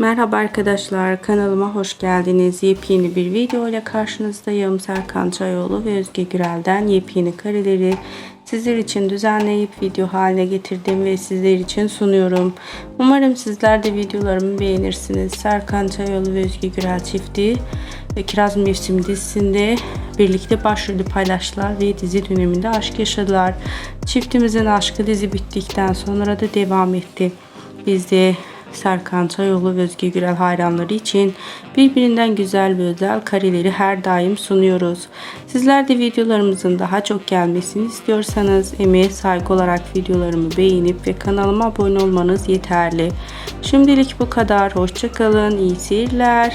Merhaba arkadaşlar kanalıma hoş geldiniz. Yepyeni bir video ile karşınızdayım. Serkan Çayoğlu ve Özge Gürel'den yepyeni kareleri sizler için düzenleyip video haline getirdim ve sizler için sunuyorum. Umarım sizler de videolarımı beğenirsiniz. Serkan Çayoğlu ve Özge Gürel çifti ve Kiraz Mevsim dizisinde birlikte başrolü paylaştılar ve dizi döneminde aşk yaşadılar. Çiftimizin aşkı dizi bittikten sonra da devam etti. Biz de Serkan Çayoğlu ve Özge Gürel hayranları için birbirinden güzel ve özel kareleri her daim sunuyoruz. Sizler de videolarımızın daha çok gelmesini istiyorsanız emeğe saygı olarak videolarımı beğenip ve kanalıma abone olmanız yeterli. Şimdilik bu kadar. Hoşçakalın. iyi seyirler.